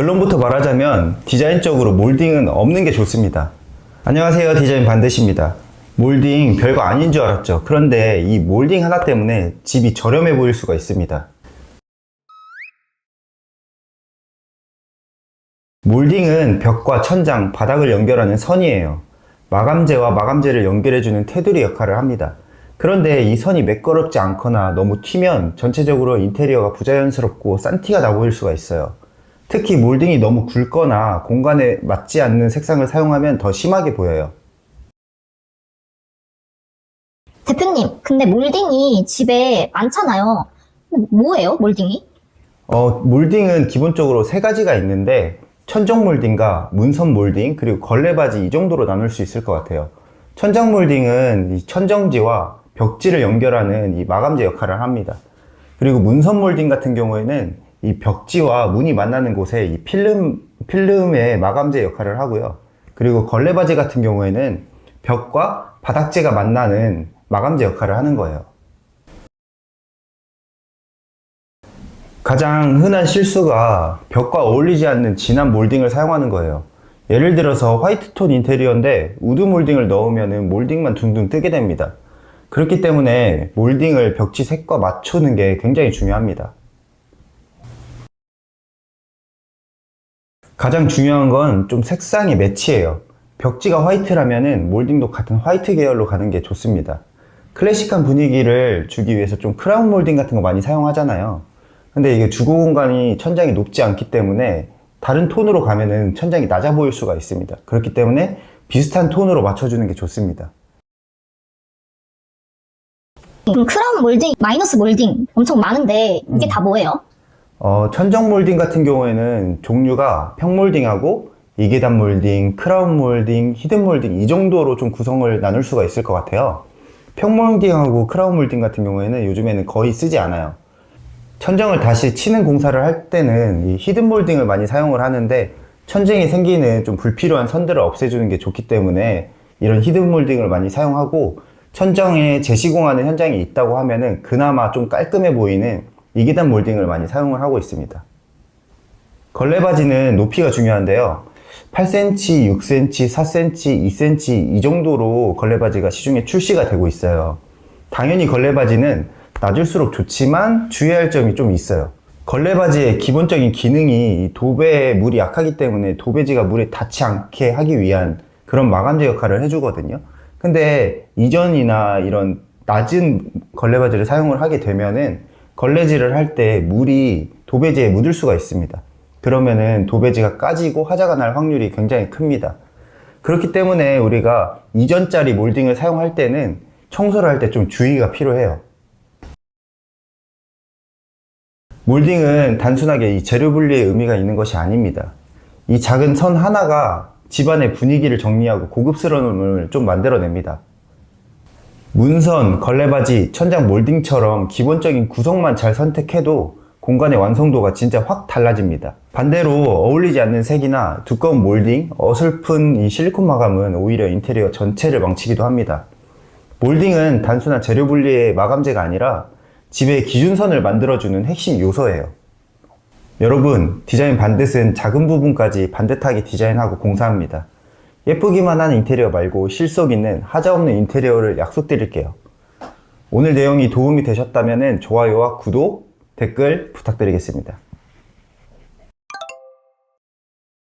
결론부터 말하자면 디자인적으로 몰딩은 없는 게 좋습니다. 안녕하세요 디자인 반드시입니다. 몰딩 별거 아닌 줄 알았죠. 그런데 이 몰딩 하나 때문에 집이 저렴해 보일 수가 있습니다. 몰딩은 벽과 천장, 바닥을 연결하는 선이에요. 마감재와 마감재를 연결해주는 테두리 역할을 합니다. 그런데 이 선이 매끄럽지 않거나 너무 튀면 전체적으로 인테리어가 부자연스럽고 싼티가 나 보일 수가 있어요. 특히 몰딩이 너무 굵거나 공간에 맞지 않는 색상을 사용하면 더 심하게 보여요. 대표님, 근데 몰딩이 집에 많잖아요. 뭐예요, 몰딩이? 어, 몰딩은 기본적으로 세 가지가 있는데 천정 몰딩과 문선 몰딩 그리고 걸레바지 이 정도로 나눌 수 있을 것 같아요. 천장 몰딩은 이 천정지와 벽지를 연결하는 이 마감재 역할을 합니다. 그리고 문선 몰딩 같은 경우에는 이 벽지와 문이 만나는 곳에 이 필름 필름의 마감재 역할을 하고요. 그리고 걸레바지 같은 경우에는 벽과 바닥재가 만나는 마감재 역할을 하는 거예요. 가장 흔한 실수가 벽과 어울리지 않는 진한 몰딩을 사용하는 거예요. 예를 들어서 화이트톤 인테리어인데 우드 몰딩을 넣으면 몰딩만 둥둥 뜨게 됩니다. 그렇기 때문에 몰딩을 벽지 색과 맞추는 게 굉장히 중요합니다. 가장 중요한 건 좀 색상의 매치예요. 벽지가 화이트라면 몰딩도 같은 화이트 계열로 가는 게 좋습니다. 클래식한 분위기를 주기 위해서 좀 크라운 몰딩 같은 거 많이 사용하잖아요. 근데 이게 주거 공간이 천장이 높지 않기 때문에 다른 톤으로 가면은 천장이 낮아 보일 수가 있습니다. 그렇기 때문에 비슷한 톤으로 맞춰주는 게 좋습니다. 그럼 크라운 몰딩, 마이너스 몰딩 엄청 많은데 이게 다 뭐예요? 어, 천정 몰딩 같은 경우에는 종류가 평몰딩하고 이계단 몰딩, 크라운 몰딩, 히든 몰딩 이 정도로 좀 구성을 나눌 수가 있을 것 같아요. 평몰딩하고 크라운 몰딩 같은 경우에는 요즘에는 거의 쓰지 않아요. 천정을 다시 치는 공사를 할 때는 이 히든 몰딩을 많이 사용을 하는데 천정에 생기는 좀 불필요한 선들을 없애주는 게 좋기 때문에 이런 히든 몰딩을 많이 사용하고 천정에 재시공하는 현장이 있다고 하면은 그나마 좀 깔끔해 보이는 이기단 몰딩을 많이 사용을 하고 있습니다. 걸레바지는 높이가 중요한데요. 8cm, 6cm, 4cm, 2cm 이 정도로 걸레바지가 시중에 출시가 되고 있어요. 당연히 걸레바지는 낮을수록 좋지만 주의할 점이 좀 있어요. 걸레바지의 기본적인 기능이 이 도배에 물이 약하기 때문에 도배지가 물에 닿지 않게 하기 위한 그런 마감재 역할을 해주거든요. 근데 이전이나 이런 낮은 걸레바지를 사용을 하게 되면은 걸레질을 할 때 물이 도배지에 묻을 수가 있습니다. 그러면은 도배지가 까지고 하자가 날 확률이 굉장히 큽니다. 그렇기 때문에 우리가 이전짜리 몰딩을 사용할 때는 청소를 할 때 좀 주의가 필요해요. 몰딩은 단순하게 이 재료 분리의 의미가 있는 것이 아닙니다. 이 작은 선 하나가 집안의 분위기를 정리하고 고급스러움을 좀 만들어냅니다. 문선, 걸레바지, 천장 몰딩처럼 기본적인 구성만 잘 선택해도 공간의 완성도가 진짜 확 달라집니다. 반대로 어울리지 않는 색이나 두꺼운 몰딩, 어설픈 이 실리콘 마감은 오히려 인테리어 전체를 망치기도 합니다. 몰딩은 단순한 재료 분리의 마감재가 아니라 집의 기준선을 만들어주는 핵심 요소예요. 여러분, 디자인 반듯은 작은 부분까지 반듯하게 디자인하고 공사합니다. 예쁘기만 한 인테리어 말고 실속 있는 하자 없는 인테리어를 약속드릴게요. 오늘 내용이 도움이 되셨다면 좋아요와 구독, 댓글 부탁드리겠습니다.